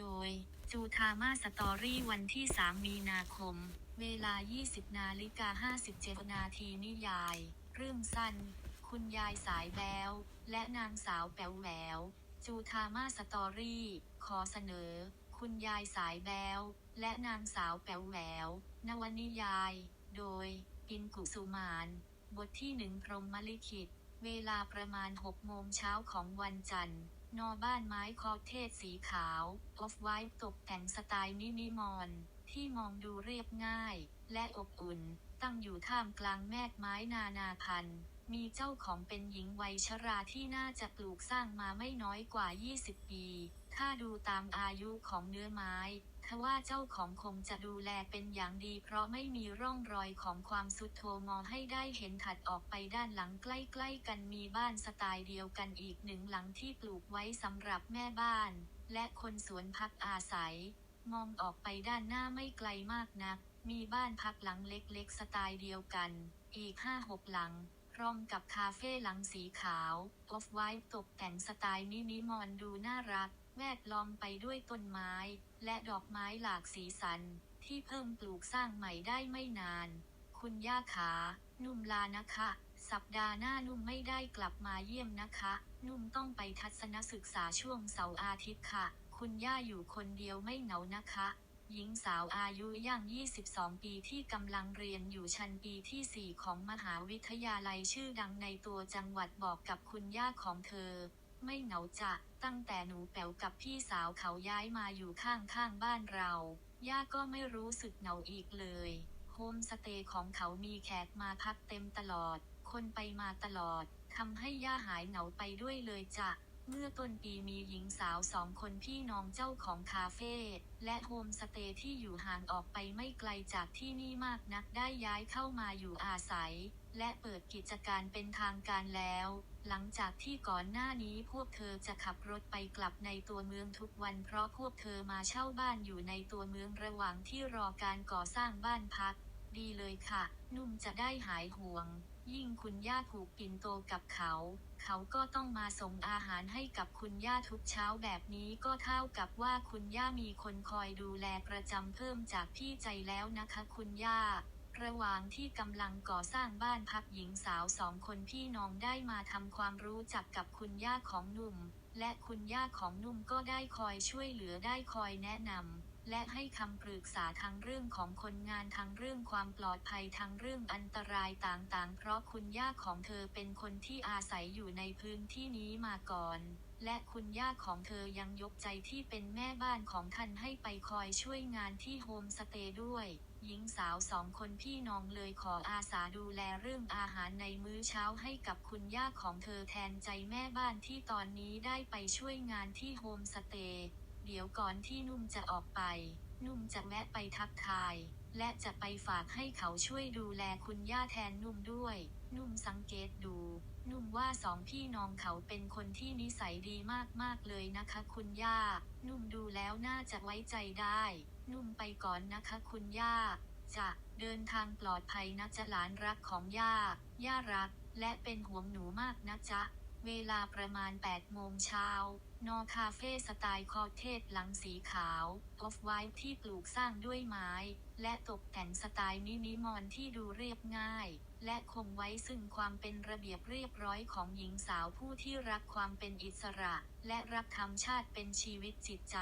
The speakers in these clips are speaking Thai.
โดย จูทามาสตอรี่วันที่ 3 มีนาคม เวลา 20 นาฬิกา 57 นาทีนิยาย เรื่องสั้น คุณยายสายแวว และนางสาวแป๋วแหวว จูทามาสตอรี่ ขอเสนอ คุณยายสายแวว และนางสาวแป๋วแหวว นวนิยาย โดย ปินกุสุมาน บทที่หนึ่งพรหมลิขิต เวลาประมาณ 6 โมงเช้าของวันจันทร์ นอบ้านไม้คอเทศสีขาวออฟไวท์ตกแต่งสไตล์มินิมอลที่มองดูเรียบง่าย และอบอุ่น ตั้งอยู่ท่ามกลางแมกไม้นานาพันธุ์ มีเจ้าของเป็นหญิงวัยชราที่น่าจะปลูกสร้างมาไม่น้อยกว่า 20 ปี ถ้าดูตามอายุของเนื้อไม้ ทว่าเจ้าของคงจะดูแลเป็นอย่างดี เพราะไม่มีร่องรอยของความสุดโทมองให้ได้เห็นถัดออกไปด้านหลังใกล้ๆกันมีบ้านสไตล์เดียวกันอีกหนึ่งหลังที่ปลูกไว้สำหรับแม่บ้าน และคนสวนพักอาศัย มองออกไปด้านหน้าไม่ไกลมากนัก มีบ้านพักหลังเล็กๆ สไตล์เดียวกัน อีกห้าหกหลังพร้อมกับคาเฟ่หลังสีขาวออฟไวท์ตกแต่งสไตล์มินิมอลดูน่ารัก แวดล้อมไปด้วยต้นไม้ และดอกไม้หลากสีสัน ที่เพิ่งปลูกสร้างใหม่ได้ไม่นาน คุณย่าขา นุ่มลานะคะ สัปดาห์หน้านุ่มไม่ได้กลับมาเยี่ยมนะคะ นุ่มต้องไปทัศนศึกษาช่วงเสาร์อาทิตย์ค่ะ คุณย่าอยู่คนเดียวไม่เหงานะคะ หญิงสาวอายุย่าง 22 ปีที่กำลังเรียนอยู่ชั้นปีที่ 4 ของมหาวิทยาลัยชื่อดังในตัวจังหวัดบอกกับคุณย่าของเธอ ไม่เหงาจะตั้งแต่หนูแป๋วกับพี่สาวเขาย้ายมาอยู่ข้างข้างๆบ้านเรา ย่าก็ไม่รู้สึกเหงาอีกเลย โฮมสเตย์ของเขามีแขกมาพักเต็มตลอด คนไปมาตลอดทำให้ย่าหายเหงาไปด้วยเลยจ้ะเมื่อต้นปีมีหญิงสาวสองคนพี่น้องเจ้าของคาเฟ่และโฮมสเตย์ที่อยู่ห่างออกไปไม่ไกลจากที่นี่มากนักได้ย้ายเข้ามาอยู่อาศัย และเปิดกิจการเป็นทางการแล้ว หลังจากที่ก่อนหน้านี้พวกเธอจะขับรถไปกลับในตัวเมืองทุกวัน เพราะพวกเธอมาเช่าบ้านอยู่ในตัวเมืองระหว่างที่รอการก่อสร้างบ้านพัก ดีเลยค่ะ นุ่มจะได้หายห่วง ยิ่งคุณย่าผูกปิ่นโตกับเขา เขาก็ต้องมาส่งอาหารให้กับคุณย่าทุกเช้าแบบนี้ก็เท่ากับว่าคุณย่ามีคนคอยดูแลประจำเพิ่มจากพี่ใจแล้วนะคะคุณย่า ระหว่างที่กำลังก่อสร้างบ้านพักหญิงสาวสองคนพี่น้องได้มาทำความรู้จักกับคุณย่าของหนุ่ม และคุณย่าของหนุ่มก็ได้คอยช่วยเหลือได้คอยแนะนำและให้คำปรึกษาทั้งเรื่องของคนงานทั้งเรื่องความปลอดภัยทั้งเรื่องอันตรายต่างๆ เพราะคุณย่าของเธอเป็นคนที่อาศัยอยู่ในพื้นที่นี้มาก่อนและคุณย่าของเธอยังยกใจที่เป็นแม่บ้านของท่านให้ไปคอยช่วยงานที่โฮมสเตย์ด้วย หญิงสาวสองคนพี่น้องเลยขออาสาดูแลเรื่องอาหารในมื้อเช้าให้กับคุณย่าของเธอแทนใจแม่บ้านที่ตอนนี้ได้ไปช่วยงานที่โฮมสเตย์เดี๋ยวก่อนที่นุ่มจะออกไป นุ่มจะแวะไปทักทาย และจะไปฝากให้เขาช่วยดูแลคุณย่าแทนนุ่มด้วย นุ่มสังเกตดู นุ่มว่าสองพี่น้องเขาเป็นคนที่นิสัยดีมากๆเลยนะคะ คุณย่า นุ่มดูแล้วน่าจะไว้ใจได้ นุ่มไปก่อนนะคะคุณย่า จะเดินทางปลอดภัยนะจ๊ะหลานรักของย่า ย่ารัก และเป็นห่วงหนูมากนะจ๊ะ เวลาประมาณ 8 โมงเช้านอคาเฟ่สไตล์คอเทสหลังสีขาว ออฟไวท์ที่ปลูกสร้างด้วยไม้ และตกแต่งสไตล์มินิมอลที่ดูเรียบง่าย และคงไว้ซึ่งความเป็นระเบียบเรียบร้อยของหญิงสาวผู้ที่รักความเป็นอิสระ และรักธรรมชาติเป็นชีวิตจิตใจ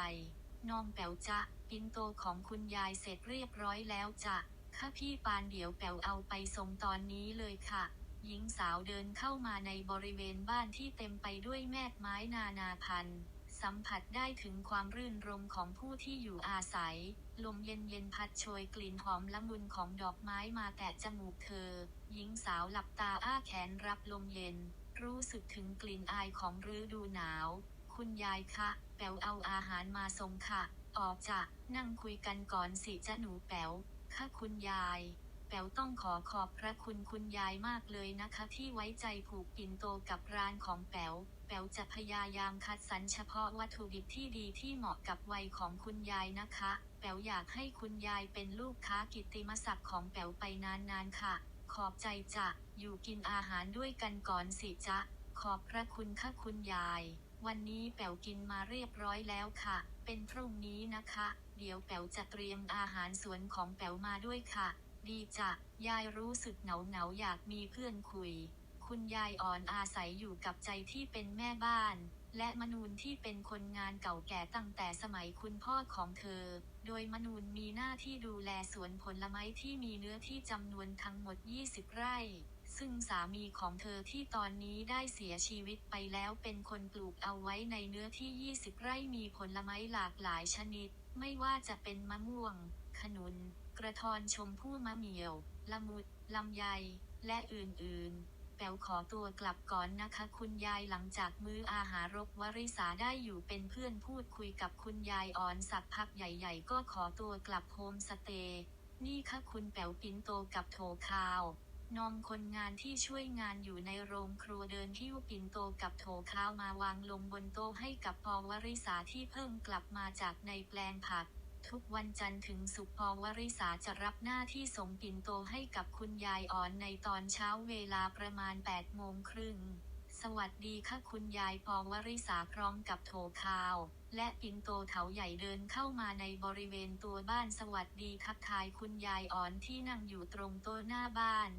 นองแป๋วจะ ปินโตของคุณยายเสร็จเรียบร้อยแล้วจ้ะข้าพี่ปานเดี๋ยวแป๋วเอาไปส่งตอนนี้เลยค่ะ หญิงสาวเดินเข้ามาในบริเวณบ้านที่เต็มไปด้วยแมกไม้นานาพันธุ์ สัมผัสได้ถึงความรื่นรมของผู้ที่อยู่อาศัย ลมเย็นเย็นพัดโชยกลิ่นหอมละมุนของดอกไม้มาแตะจมูกเธอ หญิงสาวหลับตาอ้าแขนรับลมเย็น รู้สึกถึงกลิ่นอายของฤดูหนาว คุณยายคะ แป๋วเอาอาหารมาส่งค่ะ ออกจะ นั่งคุยกันก่อนสิจะหนูแป๋วค่ะคุณยาย แป๋วต้องขอขอบพระคุณคุณยายมากเลยนะคะ ที่ไว้ใจผูกปิ่นโตกับร้านของแป๋ว แป๋วจะพยายามคัดสรรเฉพาะวัตถุดิบที่ดีที่เหมาะกับวัยของคุณยายนะคะ แป๋วอยากให้คุณยายเป็นลูกค้ากิตติมศักดิ์ของแป๋วไปนานๆค่ะ ขอบใจจะอยู่กินอาหารด้วยกันก่อนสิจ๊ะ ขอบพระคุณค่ะคุณยาย วันนี้แป๋วกินมาเรียบร้อยแล้วค่ะ เป็นพรุ่งนี้นะคะ เดี๋ยวแป๋วจะเตรียมอาหารสวนของแป๋วมาด้วยค่ะ ดีจ้ะ ยายรู้สึกเหงาเหงาอยากมีเพื่อนคุย คุณยายอ่อนอาศัยอยู่กับใจที่เป็นแม่บ้าน และมนูนที่เป็นคนงานเก่าแก่ตั้งแต่สมัยคุณพ่อของเธอ โดยมนูนมีหน้าที่ดูแลสวนผลไม้ที่มีเนื้อที่จำนวนทั้งหมด 20 ไร่ซึ่งสามีของเธอที่ตอนนี้ได้เสียชีวิตไปแล้วเป็นคนปลูกเอาไว้ในเนื้อที่ 20 ไร่มีผลไม้หลากหลายชนิด ไม่ว่าจะเป็นมะม่วง ขนุน กระทอนชมพู่มะเหมี่ยว ละมุด ลำไย และอื่นๆ แป๋วขอตัวกลับก่อนนะคะ คุณยายหลังจากมื้ออาหารรบวริษาได้อยู่เป็นเพื่อนพูดคุยกับคุณยายอ่อนสักพักใหญ่ ๆ ก็ขอตัวกลับโฮมสเตย์ นี่ค่ะคุณแป๋วปินโตกับโถคาว น้องคนงานที่ช่วยงานอยู่ในโรงครัวเดินที่วปินโตกับโถข้าวมาวางลงบนโต๊ะให้กับพอวริษาที่เพิ่งกลับมาจากในแปลงผัก ทุกวันจันทร์ถึงศุกร์พอวริษาจะรับหน้าที่ส่งปิ่นโตให้กับคุณยายอ่อนในตอนเช้าเวลาประมาณ8โมงครึ่งสวัสดีค่ะคุณยายพอวริษาพร้อมกับโถคาว และปิ่นโตเถาใหญ่เดินเข้ามาในบริเวณตัวบ้านสวัสดีทักทายคุณยายอ่อนที่นั่งอยู่ตรงโต๊ะหน้าบ้าน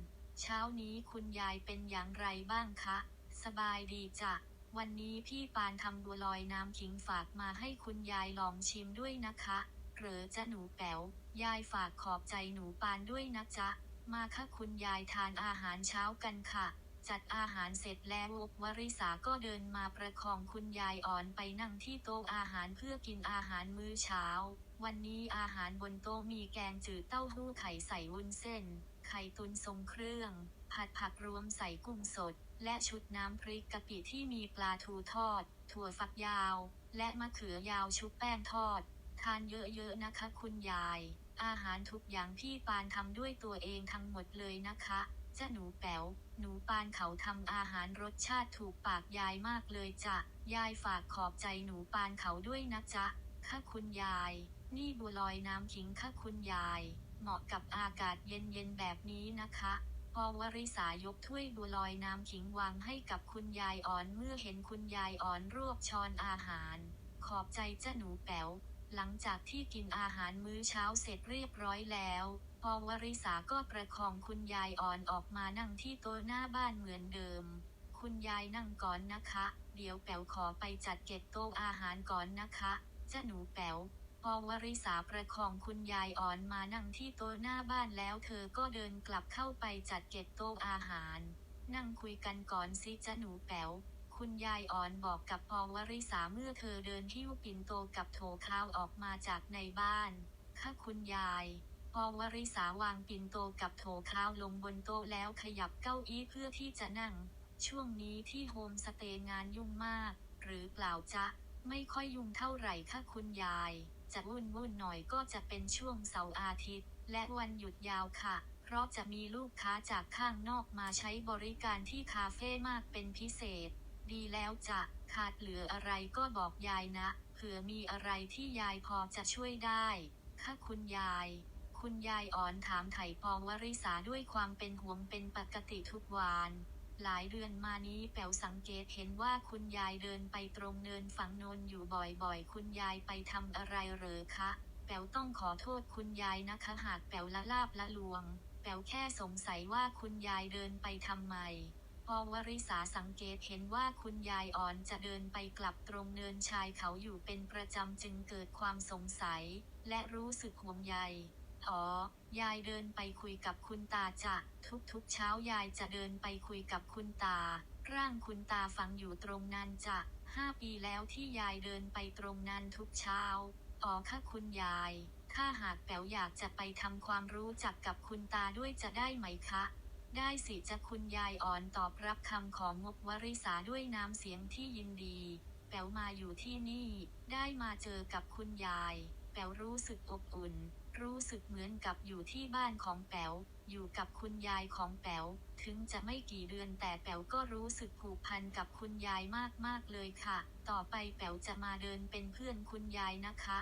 เช้านี้คุณยายเป็นอย่างไรบ้างคะ สบายดีจ้ะ วันนี้พี่ปานทำบัวลอยน้ำขิงฝากมาให้คุณยายลองชิมด้วยนะคะ เหรือจะหนูแป๋ว ยายฝากขอบใจหนูปานด้วยนะจ๊ะ มาค่ะคุณยายทานอาหารเช้ากันค่ะ จัดอาหารเสร็จแล้ววริษาก็เดินมาประคองคุณยายอ่อนไปนั่งที่โต๊ะอาหารเพื่อกินอาหารมื้อเช้า วันนี้อาหารบนโต๊ะมีแกงจืดเต้าหู้ไข่ใส่วุ้นเส้น ไข่ตุนทรงเครื่อง ผัดผักรวมใส่กุ้งสด และชุดน้ำพริกกะปิที่มีปลาทูทอด ถั่วฝักยาว และมะเขือยาวชุบแป้งทอด ทานเยอะๆนะคะคุณยาย อาหารทุกอย่างพี่ปานทำด้วยตัวเองทั้งหมดเลยนะคะจ้าหนูแป๋ว หนูปานเขาทำอาหารรสชาติถูกปากยายมากเลยจ้ะ ยายฝากขอบใจหนูปานเขาด้วยนะจ๊ะ ค่ะคุณยาย นี่บัวลอยน้ำขิงค่ะคุณยาย เหมาะกับอากาศเย็นๆแบบนี้นะคะพอวริษายกถ้วยบัวลอยน้ำขิงวางให้กับคุณยายอ่อนเมื่อเห็นคุณยายอ่อนรวบช้อนอาหาร ขอบใจเจ้าหนูแป๋วหลังจากที่กินอาหารมื้อเช้าเสร็จเรียบร้อยแล้ว พอวริษาก็ประคองคุณยายอ่อนออกมานั่งที่โต๊ะหน้าบ้านเหมือนเดิม คุณยายนั่งก่อนนะคะ เดี๋ยวแป๋วขอไปจัดเก็บโต๊ะอาหารก่อนนะคะเจ้าหนูแป๋ว พอวริษาประคองคุณยายอ่อนมานั่งที่โต๊ะหน้าบ้านแล้วเธอก็เดินกลับเข้าไปจัดเก็บโต๊ะอาหาร นั่งคุยกันก่อนสิจ้าหนูแป๋วคุณยายอ่อนบอกกับพอวริษาเมื่อเธอเดินหิ้วปิ่นโตกับโถข้าวออกมาจากในบ้านค่ะคุณยาย พอวริษาวางปิ่นโตกับโถข้าวลงบนโต๊ะแล้วขยับเก้าอี้เพื่อที่จะนั่ง ช่วงนี้ที่โฮมสเตย์งานยุ่งมาก หรือเปล่าจ๊ะ ไม่ค่อยยุ่งเท่าไหร่ค่ะคุณยาย จะวุ่นวุ่นหน่อยก็จะเป็นช่วงเสาร์อาทิตย์ และวันหยุดยาวค่ะ เพราะจะมีลูกค้าจากข้างนอกมาใช้บริการที่คาเฟ่มากเป็นพิเศษ ดีแล้วจะ ขาดเหลืออะไรก็บอกยายนะ เผื่อมีอะไรที่ยายพอจะช่วยได้ ค่ะคุณยาย คุณยายอ่อนถามไถ่พองวริษาด้วยความเป็นห่วงเป็นปกติทุกวัน หลายเดือนมานี้แป๋วสังเกตเห็นว่าคุณยายเดินไปตรงเนินฝั่งโนนอยู่บ่อยๆ คุณยายไปทำอะไรเหรอคะ แป๋วต้องขอโทษคุณยายนะคะหากแป๋วละลาบละลวง แป๋วแค่สงสัยว่าคุณยายเดินไปทำไม พอวริษาสังเกตเห็นว่าคุณยายอ่อนจะเดินไปกลับตรงเนินชายเขาอยู่เป็นประจำจึงเกิดความสงสัย และรู้สึกห่วงใย อ๋อ ยายเดินไปคุยกับคุณตาจะทุกๆเช้ายายจะเดินไปคุยกับคุณตา ร่างคุณตาฝังอยู่ตรงนั้นจะห้าปีแล้วที่ยายเดินไปตรงนั้นทุกเช้า อ๋อค่ะคุณยาย ถ้าหากแป๋วอยากจะไปทำความรู้จักกับคุณตาด้วยจะได้ไหมคะ ได้สิจะคุณยายอ่อนตอบรับคำของงบวริษาด้วยน้ำเสียงที่ยินดี แป๋วมาอยู่ที่นี่ ได้มาเจอกับคุณยาย แป๋วรู้สึกอบอุ่น รู้สึกเหมือนกับอยู่ที่บ้านของแป๋ว อยู่กับคุณยายของแป๋ว ถึงจะไม่กี่เดือนแต่แป๋วก็รู้สึกผูกพันกับคุณยายมากๆเลยค่ะ ต่อไปแป๋วจะมาเดินเป็นเพื่อนคุณยายนะคะ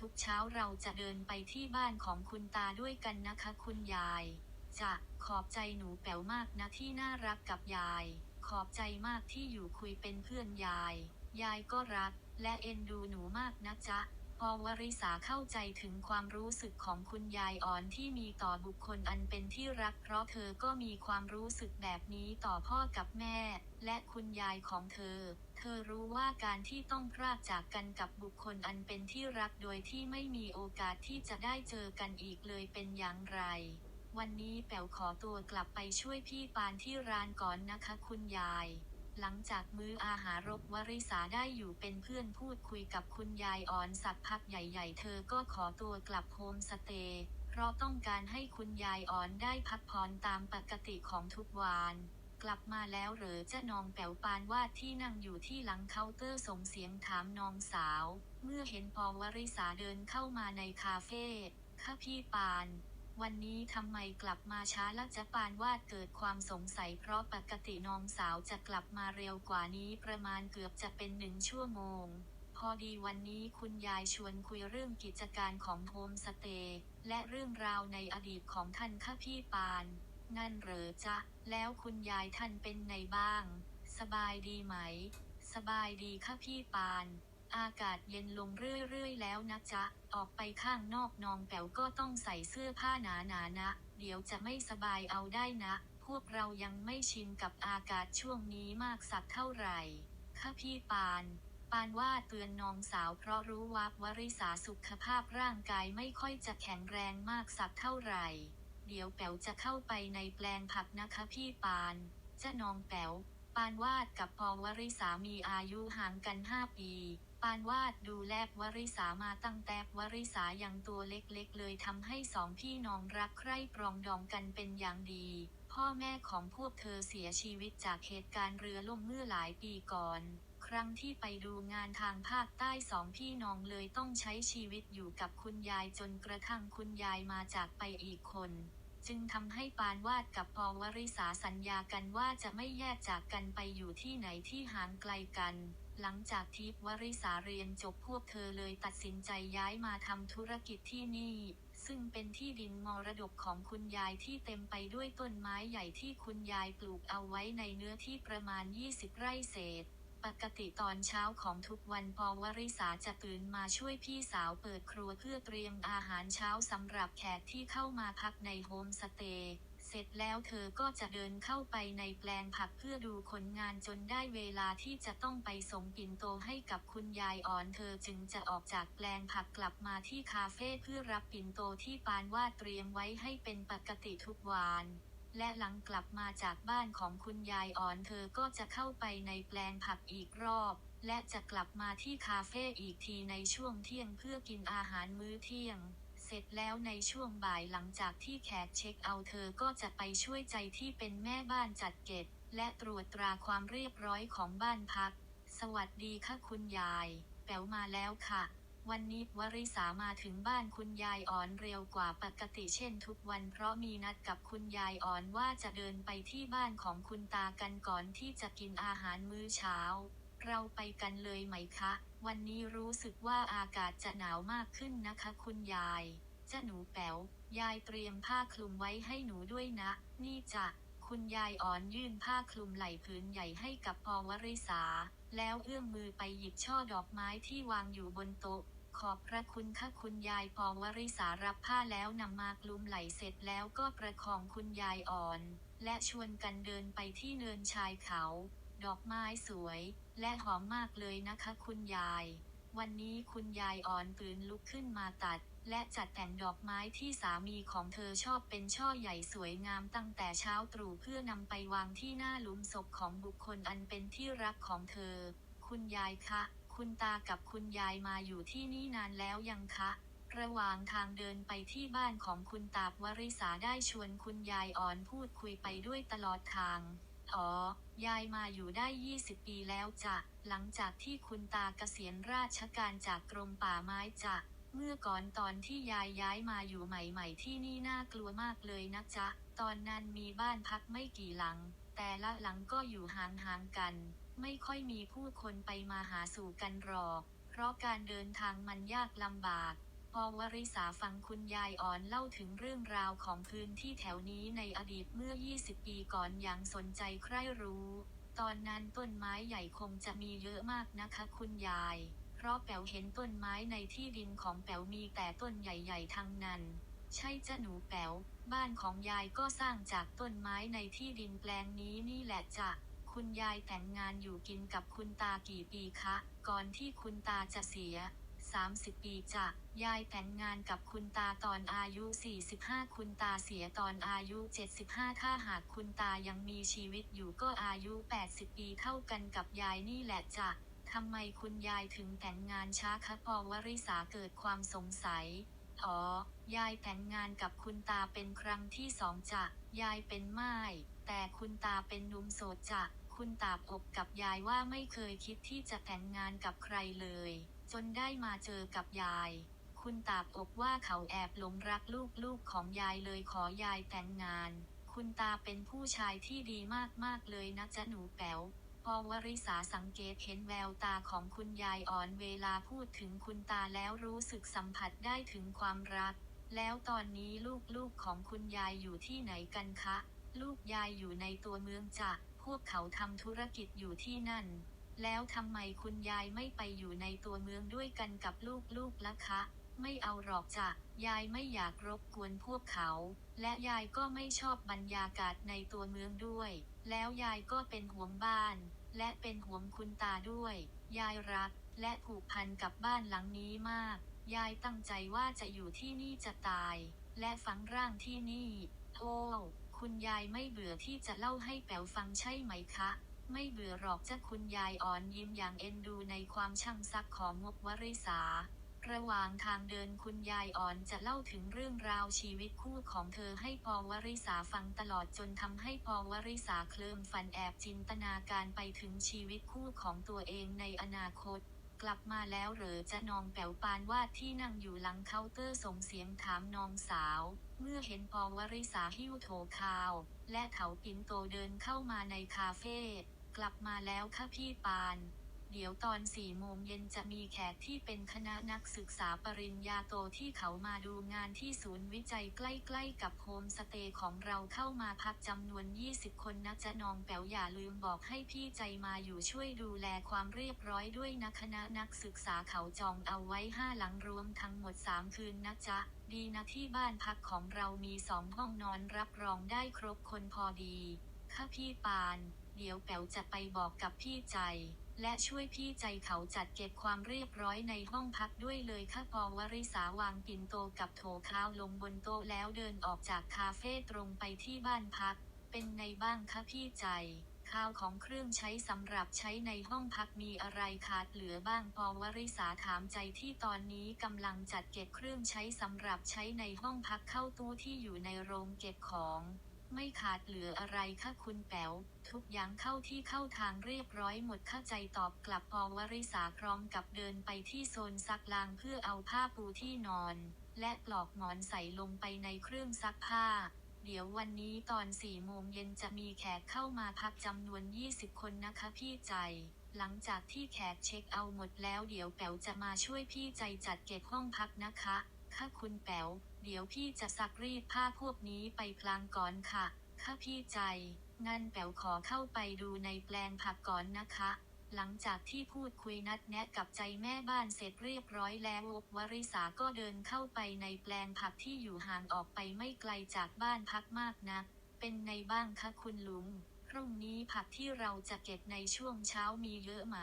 ทุกๆเช้าเราจะเดินไปที่บ้านของคุณตาด้วยกันนะคะ คุณยาย จะขอบใจหนูแป๋วมากนะที่น่ารักกับยาย ขอบใจมากที่อยู่คุยเป็นเพื่อนยาย ยายก็รักและเอ็นดูหนูมากนะจ๊ะ พอวริษาเข้าใจถึงความรู้สึกของคุณยายอ่อนที่มีต่อบุคคลอันเป็นที่รัก เพราะเธอก็มีความรู้สึกแบบนี้ต่อพ่อกับแม่ และคุณยายของเธอ เธอรู้ว่าการที่ต้องพรากจากกันกับบุคคลอันเป็นที่รักโดยที่ไม่มีโอกาสที่จะได้เจอกันอีกเลยเป็นอย่างไร วันนี้แป๋วขอตัวกลับไปช่วยพี่ปานที่ร้านก่อนนะคะคุณยาย หลังจากมื้ออาหารรบวริษาได้อยู่เป็นเพื่อนพูดคุยกับคุณยายอ่อนสักพักใหญ่ ๆ เธอก็ขอตัวกลับโฮมสเตย์เพราะต้องการให้คุณยายอ่อนได้พักผ่อนตามปกติของทุกวันกลับมาแล้วเหรอเจ้าน้องแป๋วปานว่าที่นั่งอยู่ที่หลังเคาน์เตอร์ส่งเสียงถามน้องสาว เมื่อเห็นปอวริษาเดินเข้ามาในคาเฟ่ค่ะพี่ปาน วันนี้ทำไมกลับมาช้าละจ๊ะปานวาดเกิดความสงสัยเพราะปกติน้องสาวจะกลับมาเร็วกว่านี้ประมาณเกือบจะเป็นหนึ่งชั่วโมง พอดีวันนี้คุณยายชวนคุยเรื่องกิจการของโฮมสเตย์และเรื่องราวในอดีตของท่านข้าพี่ปาน นั่นเหรอจ๊ะ แล้วคุณยายท่านเป็นไงบ้าง สบายดีไหม สบายดีค่ะพี่ปาน อากาศเย็นลงเรื่อยๆแล้วนะจ๊ะ ออกไปข้างนอกนองแป๋วก็ต้องใส่เสื้อผ้าหนาๆนะ เดี๋ยวจะไม่สบายเอาได้นะ พวกเรายังไม่ชินกับอากาศช่วงนี้มากสักเท่าไหร่ ค่ะพี่ปาน ปานว่าเตือนน้องสาวเพราะรู้ว่าวริษาสุขภาพร่างกายไม่ค่อยจะแข็งแรงมากสักเท่าไหร่ เดี๋ยวแป๋วจะเข้าไปในแปลงผักนะคะพี่ปาน จะน้องแป๋วปานวาดกับพอวริษามีอายุห่างกันห้าปี ปานวาดดูแลวริษามาตั้งแต่วริษายังตัวเล็กๆเลยทำให้สองพี่น้องรักใคร่ปรองดองกันเป็นอย่างดี พ่อแม่ของพวกเธอเสียชีวิตจากเหตุการณ์เรือล่มเมื่อหลายปีก่อน ครั้งที่ไปดูงานทางภาคใต้สองพี่น้องเลยต้องใช้ชีวิตอยู่กับคุณยายจนกระทั่งคุณยายมาจากไปอีกคน จึงทำให้ปานวาดกับปอวริษาสัญญากันว่าจะไม่แยกจากกันไปอยู่ที่ไหนที่ห่างไกลกัน หลังจากที่วริษาเรียนจบพวกเธอเลยตัดสินใจย้ายมาทำธุรกิจที่นี่ ซึ่งเป็นที่ดินมรดกของคุณยายที่เต็มไปด้วยต้นไม้ใหญ่ที่คุณยายปลูกเอาไว้ในเนื้อที่ประมาณ 20 ไร่เศษ ปกติตอนเช้าของทุกวันพอวริษาจะตื่นมาช่วยพี่สาวเปิดครัวเพื่อเตรียมอาหารเช้าสำหรับแขกที่เข้ามาพักในโฮมสเตย์เสร็จแล้วเธอก็จะเดินเข้าไปในแปลงผักเพื่อดูผลงานจนได้เวลาที่จะต้องไปส่งปิ่นโตให้กับคุณยายอ่อนเธอจึงจะออกจากแปลงผักกลับมาที่คาเฟ่เพื่อรับปิ่นโตที่ปานวาดเตรียมไว้ให้เป็นปกติทุกวัน และหลังกลับมาจากบ้านของคุณยายอ่อนเธอก็จะเข้าไปในแปลงผักอีกรอบ และจะกลับมาที่คาเฟ่อีกทีในช่วงเที่ยงเพื่อกินอาหารมื้อเที่ยง เสร็จแล้วในช่วงบ่ายหลังจากที่แขกเช็คเอาเธอก็จะไปช่วยใจที่เป็นแม่บ้านจัดเก็บ และตรวจตราความเรียบร้อยของบ้านพัก สวัสดีค่ะคุณยาย แป๋วมาแล้วค่ะ วันนี้วริษามาถึงบ้านคุณยายอ่อนเร็วกว่าปกติเช่นทุกวันเพราะมีนัดกับคุณยายอ่อนว่าจะเดินไปที่บ้านของคุณตากันก่อนที่จะกินอาหารมื้อเช้า เราไปกันเลยไหมคะ วันนี้รู้สึกว่าอากาศจะหนาวมากขึ้นนะคะคุณยายจะหนูแป๋ว ยายเตรียมผ้าคลุมไว้ให้หนูด้วยนะ นี่จ้ะคุณยายอ่อนยื่นผ้าคลุมไหล่ผืนใหญ่ให้กับปอวริษาแล้วเอื้อมมือไปหยิบช่อดอกไม้ที่วางอยู่บนโต๊ะ ขอบพระคุณค่ะคุณยายปอวริษารับผ้าแล้วนำมาคลุมไหลเสร็จแล้วก็ประคองคุณยายอ่อน และชวนกันเดินไปที่เนินชายเขา ดอกไม้สวย และหอมมากเลยนะคะคุณยาย วันนี้คุณยายอ่อนตื่นลุกขึ้นมาตัด และจัดแต่งดอกไม้ที่สามีของเธอชอบเป็นช่อใหญ่สวยงามตั้งแต่เช้าตรู่เพื่อนำไปวางที่หน้าหลุมศพของบุคคลอันเป็นที่รักของเธอ คุณยายคะ คุณตากับคุณยายมาอยู่ที่นี่นานแล้วยังคะ ระหว่างทางเดินไปที่บ้านของคุณตาบวริษาได้ชวนคุณยายอ่อนพูดคุยไปด้วยตลอดทาง อ๋อ ยายมาอยู่ได้ 20 ปีแล้วจ้ะ หลังจากที่คุณตาเกษียณราชการจากกรมป่าไม้จ้ะ เมื่อก่อนตอนที่ยายย้ายมาอยู่ใหม่ๆ ที่นี่น่ากลัวมากเลยนะจ๊ะ ตอนนั้นมีบ้านพักไม่กี่หลัง แต่ละหลังก็อยู่ห่างๆกัน ไม่ค่อยมีผู้คนไปมาหาสู่กันหรอก เพราะการเดินทางมันยากลำบาก พอวริษาฟังคุณยายอ่อนเล่าถึงเรื่องราวของพื้นที่แถวนี้ในอดีตเมื่อ 20 ปีก่อนอย่างสนใจใคร่รู้ ตอนนั้นต้นไม้ใหญ่คงจะมีเยอะมากนะคะคุณยาย เพราะแป๋วเห็นต้นไม้ในที่ดินของแป๋วมีแต่ต้นใหญ่ ๆทั้งนั้น ใช่จ้ะหนูแป๋ว บ้านของยายก็สร้างจากต้นไม้ในที่ดินแปลงนี้นี่แหละจ้ะ คุณยายแต่งงานอยู่กินกับคุณตากี่ปีคะ ก่อนที่คุณตาจะเสีย 30 ปีจ้ะ ยายแต่งงานกับคุณตาตอนอายุ 45 คุณตาเสียตอนอายุ 75 ถ้าหากคุณตายังมีชีวิตอยู่ก็อายุ 80 ปีเท่ากันกับยายนี่แหละจ้ะทำไมคุณยายถึงแต่งงานช้าคะพอวริษาเกิดความสงสัย อ๋อ ยายแต่งงานกับคุณตาเป็นครั้งที่สองจ้ะ ยายเป็นไม่ายแต่คุณตาเป็นหนุ่มโสดจ้ะ คุณตาอบกับยายว่าไม่เคยคิดที่จะแต่งงานกับใครเลย จนได้มาเจอกับยาย คุณตาอบว่าเขาแอบหลงรักลูกๆของยายเลยขอยายแต่งงาน คุณตาเป็นผู้ชายที่ดีมากๆเลยนะจ๊ะหนูแป๋วพอวริษาสังเกตเห็นแววตาของคุณยายอ่อนเวลาพูดถึงคุณตาแล้วรู้สึกสัมผัสได้ถึงความรัก แล้วตอนนี้ลูกๆของคุณยายอยู่ที่ไหนกันคะ ลูกยายอยู่ในตัวเมืองจ้ะ พวกเขาทำธุรกิจอยู่ที่นั่น แล้วทำไมคุณยายไม่ไปอยู่ในตัวเมืองด้วยกันกับลูกๆล่ะคะ ไม่เอาหรอกจ้ะ ยายไม่อยากรบกวนพวกเขา และยายก็ไม่ชอบบรรยากาศในตัวเมืองด้วย แล้วยายก็เป็นห่วงบ้าน และเป็นห่วงคุณตาด้วย ยายรักและผูกพันกับบ้านหลังนี้มาก ยายตั้งใจว่าจะอยู่ที่นี่จะตาย และฝังร่างที่นี่ โอ้ คุณยายไม่เบื่อที่จะเล่าให้แป๋วฟังใช่ไหมคะ ไม่เบื่อหรอกจ้ะคุณยายอ่อนยิ้มอย่างเอ็นดูในความช่างซักของงบวริษา ระหว่างทางเดินคุณยายอ่อนจะเล่าถึงเรื่องราวชีวิตคู่ของเธอให้พอวริษาฟังตลอดจนทำให้พอวริษาเคลิมฝันแอบจินตนาการไปถึงชีวิตคู่ของตัวเองในอนาคตกลับมาแล้วเหรอจะนองแป๋วปานวาดที่นั่งอยู่หลังเคาน์เตอร์ส่งเสียงถามน้องสาว เมื่อเห็นปอวริสาหิ้วโถคาว และเถาปินโตเดินเข้ามาในคาเฟ่ กลับมาแล้วค่ะพี่ปาน เดี๋ยวตอนสี่โมงเย็นจะมีแขกที่เป็นคณะนักศึกษาปริญญาโตที่เขามาดูงานที่ศูนย์วิจัยใกล้ๆกับโฮมสเตย์ของเราเข้ามาพักจำนวน 20 คนนะจะนองแป๋วอย่าลืมบอกให้พี่ใจมาอยู่ช่วยดูแลความเรียบร้อยด้วยนะคณะนักศึกษาเขาจองเอาไว้ห้าหลังรวมทั้งหมด 3 คืนนะจ๊ะ ดีนะที่บ้านพักของเรามีสองห้องนอนรับรองได้ครบคนพอดี ค่ะพี่ปาน เดี๋ยวแป๋วจะไปบอกกับพี่ใจ และช่วยพี่ใจเขาจัดเก็บความเรียบร้อยในห้องพักด้วยเลยค่ะพอวริษาวางปิ่นโตกับโถข้าวลงบนโต๊ะแล้วเดินออกจากคาเฟ่ตรงไปที่บ้านพัก เป็นไงบ้างคะพี่ใจ ข้าวของเครื่องใช้สำหรับใช้ในห้องพักมีอะไรขาดเหลือบ้างพอวริษาถามใจที่ตอนนี้กำลังจัดเก็บเครื่องใช้สำหรับใช้ในห้องพักเข้าตู้ที่อยู่ในโรงเก็บของ ไม่ขาดเหลืออะไรค่ะคุณแป๋ว ทุกอย่างเข้าที่เข้าทางเรียบร้อยหมดเข้าใจตอบกลับพอวริษาพร้อมกับเดินไปที่โซนซักล้างเพื่อเอาผ้าปูที่นอน และปลอกหมอนใส่ลงไปในเครื่องซักผ้า เดี๋ยววันนี้ตอนสี่โมงเย็นจะมีแขกเข้ามาพักจำนวน 20 คนนะคะพี่ใจหลังจากที่แขกเช็คเอาหมดแล้วเดี๋ยวแป๋วจะมาช่วยพี่ใจจัดเก็บห้องพักนะคะ ค่ะคุณแป๋ว เดี๋ยวพี่จะซักรีดผ้าพวกนี้ไปพลางก่อนค่ะค่ะพี่ใจ งั้นแป๋วขอเข้าไปดูในแปลงผักก่อนนะคะ หลังจากที่พูดคุยนัดแนะกับใจแม่บ้านเสร็จเรียบร้อยแล้ววริษาก็เดินเข้าไปในแปลงผักที่อยู่ห่างออกไปไม่ไกลจากบ้านพักมากนัก เป็นไงบ้างคะคุณลุงพรุ่งนี้ผักที่เราจะเก็บในช่วงเช้ามีเยอะไหม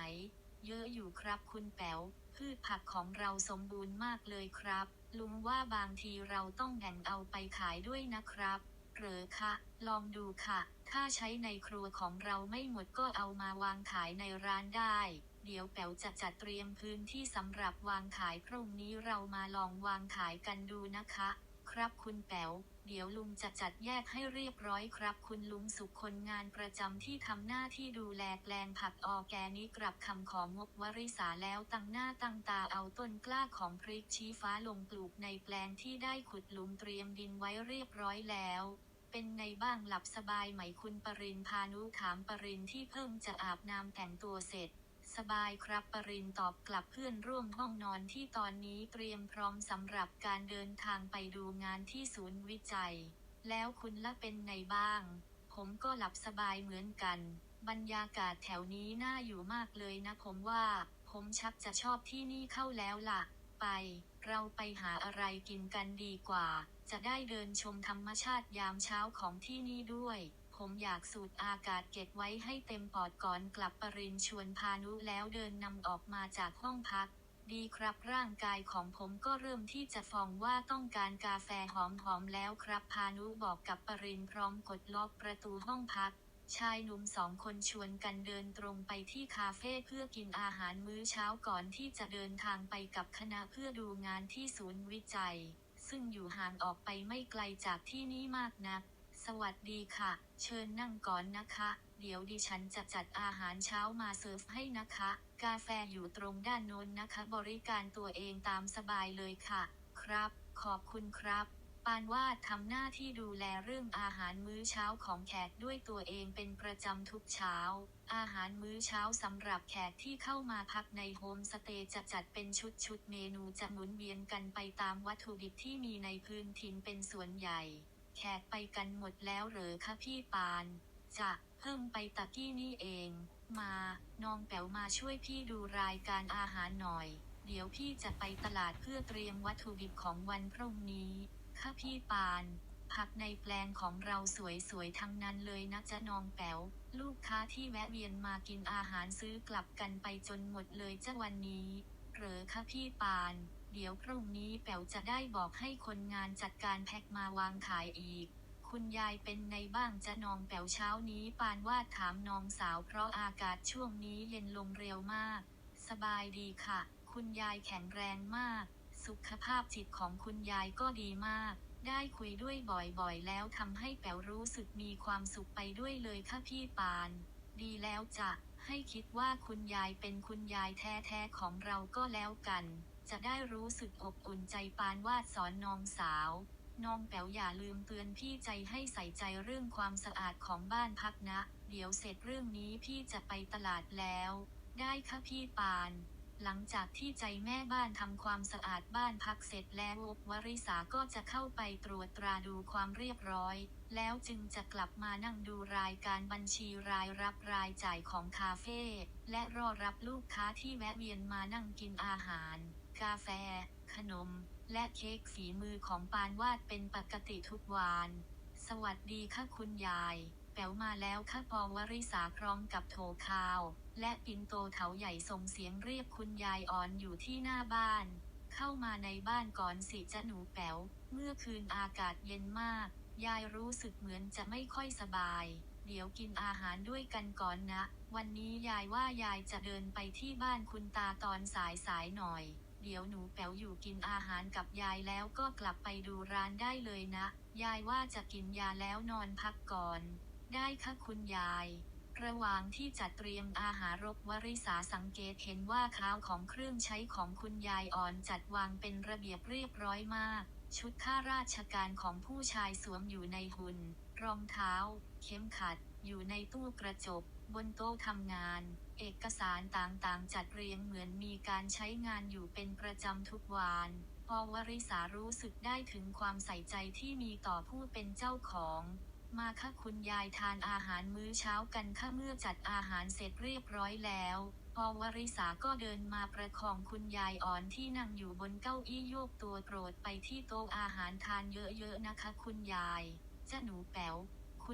เยอะอยู่ครับคุณแป๋วพืชผักของเราสมบูรณ์มากเลยครับ ลุงว่าบางทีเราต้องแบ่งเอาไปขายด้วยนะครับเหรอคะ ลองดูค่ะ ถ้าใช้ในครัวของเราไม่หมดก็เอามาวางขายในร้านได้ เดี๋ยวแป๋วจะจัดเตรียมพื้นที่สำหรับวางขายพรุ่งนี้เรามาลองวางขายกันดูนะคะ ครับคุณแป๋ว เดี๋ยวลุงจะจัดแยกให้เรียบร้อยครับ คุณลุงสุขคนงานประจำที่ทำหน้าที่ดูแลแปลงผักออแกนิกกลับคำของบวริษาแล้วตั้งหน้าตั้งตาเอาต้นกล้าของพริกชี้ฟ้าลงปลูกในแปลงที่ได้ขุดหลุมเตรียมดินไว้เรียบร้อยแล้ว เป็นไงบ้างหลับสบายไหมคุณปรินพานุถามปรินที่เพิ่งจะอาบน้ำแต่งตัวเสร็จ สบายครับปรินตอบกลับเพื่อนร่วมห้องนอนที่ตอนนี้เตรียมพร้อมสำหรับการเดินทางไปดูงานที่ศูนย์วิจัย แล้วคุณละเป็นไงบ้าง ผมก็หลับสบายเหมือนกัน บรรยากาศแถวนี้น่าอยู่มากเลยนะผมว่า ผมชักจะชอบที่นี่เข้าแล้วล่ะ ไป เราไปหาอะไรกินกันดีกว่า จะได้เดินชมธรรมชาติยามเช้าของที่นี่ด้วย ผมอยากสูดอากาศเก็บไว้ให้เต็มปอดก่อนกลับปรินชวนพานุแล้วเดินนำออกมาจากห้องพัก ดีครับร่างกายของผมก็เริ่มที่จะฟองว่าต้องการกาแฟหอมๆแล้วครับพานุบอกกับปรินพร้อมกดล็อกประตูห้องพักชายหนุ่มสองคนชวนกันเดินตรงไปที่คาเฟ่เพื่อกินอาหารมื้อเช้าก่อนที่จะเดินทางไปกับคณะเพื่อดูงานที่ศูนย์วิจัย ซึ่งอยู่ห่างออกไปไม่ไกลจากที่นี่มากนัก สวัสดีค่ะ เชิญนั่งก่อนนะคะ เดี๋ยวดิฉันจะจัดอาหารเช้ามาเสิร์ฟให้นะคะ กาแฟอยู่ตรงด้านโน้นนะคะ บริการตัวเองตามสบายเลยค่ะ ครับ ขอบคุณครับ ปานวาดทำหน้าที่ดูแลเรื่องอาหารมื้อเช้าของแขกด้วยตัวเองเป็นประจำทุกเช้า อาหารมื้อเช้าสำหรับแขกที่เข้ามาพักในโฮมสเตย์จะจัดเป็นชุดชุดๆเมนูจะหมุนเวียนกันไปตามวัตถุดิบที่มีในพื้นถิ่นเป็นส่วนใหญ่ แขกไปกันหมดแล้วเหรอคะพี่ปาน จะเพิ่งไปตะกี้นี่เอง มา น้องแป๋วมาช่วยพี่ดูรายการอาหารหน่อย เดี๋ยวพี่จะไปตลาดเพื่อเตรียมวัตถุดิบของวันพรุ่งนี้ค่ะพี่ปานผักในแปลงของเราสวยๆ ทั้งนั้นเลยนะจ๊ะน้องแป๋ว ลูกค้าที่แวะเวียนมากินอาหารซื้อกลับกันไปจนหมดเลยจ้ะวันนี้เหรอคะพี่ปาน เดี๋ยวพรุ่งนี้แป๋วจะได้บอกให้คนงานจัดการแพ็คมาวางขายอีก คุณยายเป็นไงบ้างจะนองแป๋วเช้านี้ปานวาดถามน้องสาวเพราะอากาศช่วงนี้เย็นลงเร็วมาก สบายดีค่ะ คุณยายแข็งแรงมาก สุขภาพจิตของคุณยายก็ดีมาก ได้คุยด้วยบ่อยๆ แล้วทำให้แป๋วรู้สึกมีความสุขไปด้วยเลยค่ะพี่ปาน ดีแล้วจ้ะให้คิดว่าคุณยายเป็นคุณยายแท้ๆของเราก็แล้วกัน จะได้รู้สึกอบอุ่นใจปานวาดสอนน้องสาว น้องแป๋วอย่าลืมเตือนพี่ใจให้ใส่ใจเรื่องความสะอาดของบ้านพักนะ เดี๋ยวเสร็จเรื่องนี้พี่จะไปตลาดแล้ว ได้ค่ะพี่ปาน หลังจากที่ใจแม่บ้านทำความสะอาดบ้านพักเสร็จแล้ววริษาก็จะเข้าไปตรวจตราดูความเรียบร้อย แล้วจึงจะกลับมานั่งดูรายการบัญชีรายรับรายจ่ายของคาเฟ่และรอรับลูกค้าที่แวะเวียนมานั่งกินอาหาร กาแฟ ขนม และเค้กฝีมือของปานวาดเป็นปกติทุกวันสวัสดีค่ะคุณยาย แป๋วมาแล้วค่ะปอวริษาพร้อมกับโถข้าว และปินโตเถาใหญ่ส่งเสียงเรียกคุณยายอ่อนอยู่ที่หน้าบ้าน เข้ามาในบ้านก่อนสิจะหนูแป๋ว เมื่อคืนอากาศเย็นมาก ยายรู้สึกเหมือนจะไม่ค่อยสบาย เดี๋ยวกินอาหารด้วยกันก่อนนะวันนี้ยายว่ายายจะเดินไปที่บ้านคุณตาตอนสายสายหน่อย เดี๋ยวหนูแป๋วอยู่กินอาหารกับยายแล้วก็กลับไปดูร้านได้เลยนะ ยายว่าจะกินยาแล้วนอนพักก่อน ได้ค่ะคุณยาย ระหว่างที่จัดเตรียมอาหารรบวริษาสังเกตเห็นว่าข้าวของเครื่องใช้ของคุณยายอ่อนจัดวางเป็นระเบียบเรียบร้อยมาก ชุดข้าราชการของผู้ชายสวมอยู่ในหุ่น รองเท้า เข็มขัด อยู่ในตู้กระจก บนโต๊ะทำงาน เอกสารต่างๆ จัดเรียงเหมือนมีการใช้งานอยู่เป็นประจำทุกวันพอวริษารู้สึกได้ถึงความใส่ใจที่มีต่อผู้เป็นเจ้าของ มาค่ะคุณยายทานอาหารมื้อเช้ากันค่ะเมื่อจัดอาหารเสร็จเรียบร้อยแล้วพอวริษาก็เดินมาประคองคุณยายอ่อนที่นั่งอยู่บนเก้าอี้โยกตัวโปรดไปที่โต๊ะอาหารทานเยอะๆนะคะคุณยายจ้าหนูแป๋ว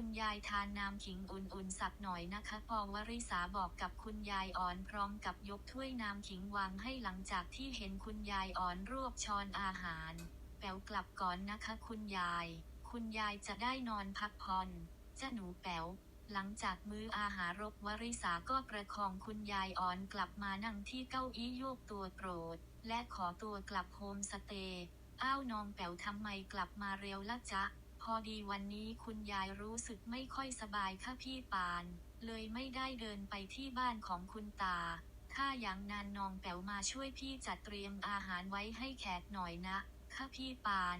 คุณยายทานน้ำขิงอุ่นๆ สักหน่อยนะคะ พอวริษาบอกกับคุณยายอ่อนพร้อมกับยกถ้วยน้ำขิงวางให้หลังจากที่เห็นคุณยายอ่อนรวบช้อนอาหาร แป๋วกลับก่อนนะคะ คุณยาย คุณยายจะได้นอนพักผ่อนเจ้าหนูแป๋วหลังจากมื้ออาหารรบวริษาก็ประคองคุณยายอ่อนกลับมานั่งที่เก้าอี้โยกตัวโปรดและขอตัวกลับโฮมสเตย์ อ้าวน้องแป๋วทำไมกลับมาเร็วละจ๊ะ อดีวันนี้คุณยายรู้สึกไม่ค่อยสบายค่ะพี่ปาน เลยไม่ได้เดินไปที่บ้านของคุณตา ถ้าอย่างนั้นน้องแป๋วมาช่วยพี่จัดเตรียมอาหารไว้ให้แขกหน่อยนะค่ะพี่ปาน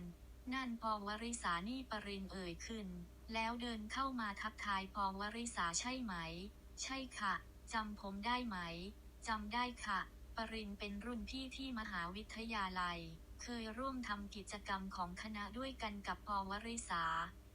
นั่นพอวริษานี่ปรินเอ่ยขึ้น แล้วเดินเข้ามาทักทายพอวริษาใช่ไหม ใช่ค่ะจำผมได้ไหมจำได้ค่ะ ปรินเป็นรุ่นพี่ที่มหาวิทยาลัย เคยร่วมทำกิจกรรมของคณะด้วยกันกับปวริษา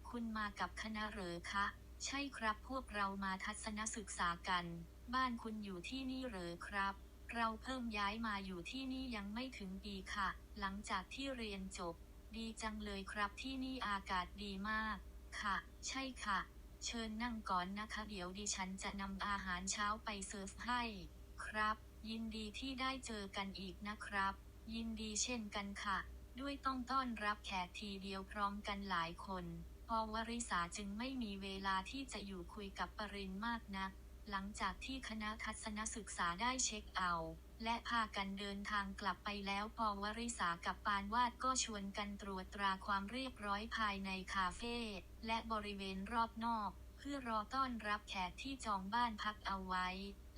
คุณมากับคณะเหรอคะ ใช่ครับพวกเรามาทัศนศึกษากัน บ้านคุณอยู่ที่นี่เหรอครับ เราเพิ่งย้ายมาอยู่ที่นี่ยังไม่ถึงปีค่ะ หลังจากที่เรียนจบ ดีจังเลยครับที่นี่อากาศดีมาก ค่ะ ใช่ค่ะ เชิญนั่งก่อนนะคะ เดี๋ยวดิฉันจะนำอาหารเช้าไปเสิร์ฟให้ ครับ ยินดีที่ได้เจอกันอีกนะครับ ยินดีเช่นกันค่ะ ด้วยต้องต้อนรับแขกทีเดียวพร้อมกันหลายคนพอวริษาจึงไม่มีเวลาที่จะอยู่คุยกับปรินมากนัก หลังจากที่คณะทัศนศึกษาได้เช็คเอาท์และพากันเดินทางกลับไปแล้วพอวริษากับปานวาดก็ชวนกันตรวจตราความเรียบร้อยภายในคาเฟ่และบริเวณรอบนอก เพื่อรอต้อนรับแขกที่จองบ้านพักเอาไว้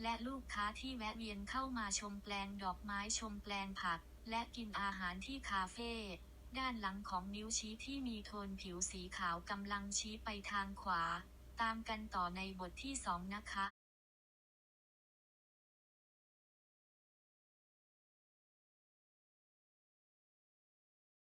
และลูกค้าที่แวะเวียนเข้ามาชมแปลงดอกไม้ชมแปลงผัก และกินอาหารที่คาเฟ่ ด้านหลังของนิ้วชี้ที่มีโทนผิวสีขาวกำลังชี้ไปทางขวา ตามกันต่อในบทที่สองนะคะ